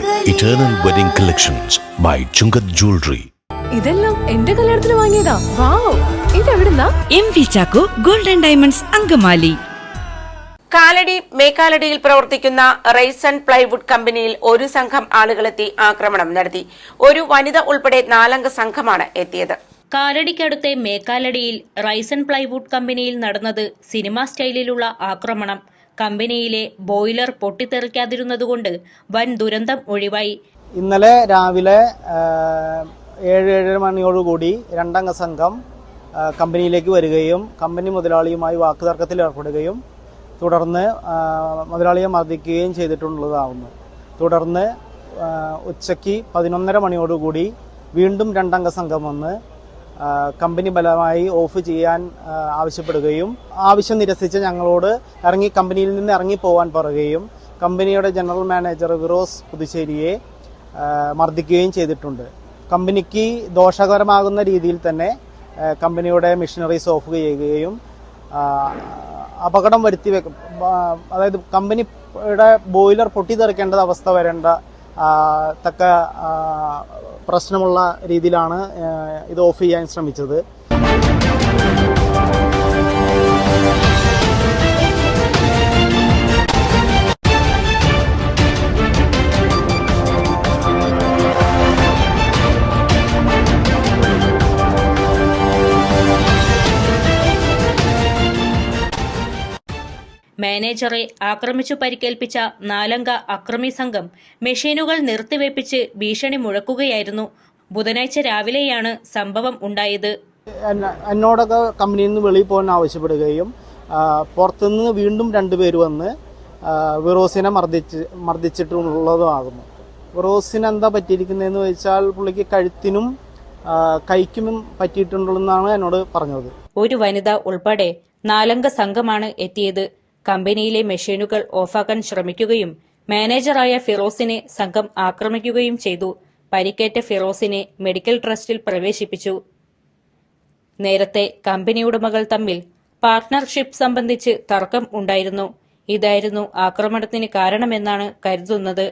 Eternal Wedding Collections by Chungath Jewelry. ഇതെല്ലാം എന്റെ കല്യാണത്തിന് വാങ്ങിയതാ. Wow ഇതെവിടുന്നാ? M V Chacko golden diamonds Angamaly. Kalady മേക്കാലടിയിൽ പ്രവർത്തിക്കുന്ന റൈസൺ പ്ലൈവുഡ് കമ്പനിയിൽ ഒരു സംഘം ആളുകളെത്തി ആക്രമണം നടത്തി. ഒരു വനിത ഉൾപ്പെടെ നാലംഗ സംഘമാണ് എത്തിയത്. കാലടിക്കടുത്തെ മേക്കാലടിയിൽ റൈസൺ പ്ലൈവുഡ് കമ്പനിയിൽ നടന്നത് സിനിമാ സ്റ്റൈലിലുള്ള ആക്രമണം. കമ്പനിയിലെ ബോയിലർ പൊട്ടിത്തെറിക്കാതിരുന്നതുകൊണ്ട് വൻ ദുരന്തം ഒഴിവായി. ഇന്നലെ രാവിലെ ഏഴ് ഏഴര മണിയോടുകൂടി രണ്ടംഗ സംഘം കമ്പനിയിലേക്ക് വരികയും കമ്പനി മുതലാളിയുമായി വാക്കുതർക്കത്തിൽ ഏർപ്പെടുകയും തുടർന്ന് മുതലാളിയെ മർദ്ദിക്കുകയും ചെയ്തിട്ടുള്ളതാവുന്നു. തുടർന്ന് ഉച്ചയ്ക്ക് പതിനൊന്നര മണിയോടുകൂടി വീണ്ടും രണ്ടംഗ സംഘം വന്ന് കമ്പനി ബലമായി ഓഫ് ചെയ്യാൻ ആവശ്യപ്പെടുകയും ആവശ്യം നിരസിച്ച് ഞങ്ങളോട് ഇറങ്ങി കമ്പനിയിൽ നിന്ന് ഇറങ്ങി പോകാൻ പറയുകയും കമ്പനിയുടെ ജനറൽ മാനേജർ വിറോസ് പുതുശ്ശേരിയെ മർദ്ദിക്കുകയും ചെയ്തിട്ടുണ്ട്. കമ്പനിക്ക് ദോഷകരമാകുന്ന രീതിയിൽ തന്നെ കമ്പനിയുടെ മെഷീനറീസ് ഓഫ് ചെയ്യുകയും അപകടം വരുത്തി വെക്കും അതായത് കമ്പനിയുടെ ബോയിലർ പൊട്ടിത്തെറിക്കേണ്ട അവസ്ഥ വരേണ്ട തക്ക പ്രശ്നമുള്ള രീതിയിലാണ് ഇത് ഓഫ് ചെയ്യാൻ ശ്രമിച്ചത്. മാനേജറെ ആക്രമിച്ചു പരിക്കേൽപ്പിച്ച നാലംഗ അക്രമി സംഘം മെഷീനുകൾ നിർത്തിവെപ്പിച്ച് ഭീഷണി മുഴക്കുകയായിരുന്നു. ബുധനാഴ്ച രാവിലെയാണ് സംഭവം ഉണ്ടായത്. എന്നോടൊക്കെ കമ്പനിയിൽ നിന്ന് വെളിയിൽ പോകാൻ ആവശ്യപ്പെടുകയും പുറത്തുനിന്ന് വീണ്ടും രണ്ടുപേര് വന്ന് വിറോസിനെ മർദ്ദിച്ച് മർദ്ദിച്ചിട്ടുള്ളതുമാകുന്നു. വിറോസിന് എന്താ പറ്റിയിരിക്കുന്നതെന്ന് വെച്ചാൽ പുള്ളിക്ക് കഴുത്തിനും കൈക്കും പറ്റിയിട്ടുണ്ടെന്നാണ് എന്നോട് പറഞ്ഞത്. ഒരു വനിത ഉൾപ്പെടെ നാലംഗ സംഘമാണ് എത്തിയത്. കമ്പനിയിലെ മെഷീനുകൾ ഓഫാക്കാൻ ശ്രമിക്കുകയും മാനേജറായ ഫിറോസിനെ സംഘം ആക്രമിക്കുകയും ചെയ്തു. പരിക്കേറ്റ ഫിറോസിനെ മെഡിക്കൽ ട്രസ്റ്റിൽ പ്രവേശിപ്പിച്ചു. നേരത്തെ കമ്പനി ഉടമകൾ തമ്മിൽ പാർട്ട്ണർഷിപ്പ് സംബന്ധിച്ച് തർക്കം ഉണ്ടായിരുന്നു. ഇതായിരുന്നു ആക്രമണത്തിന് കാരണമെന്നാണ് കരുതുന്നത്.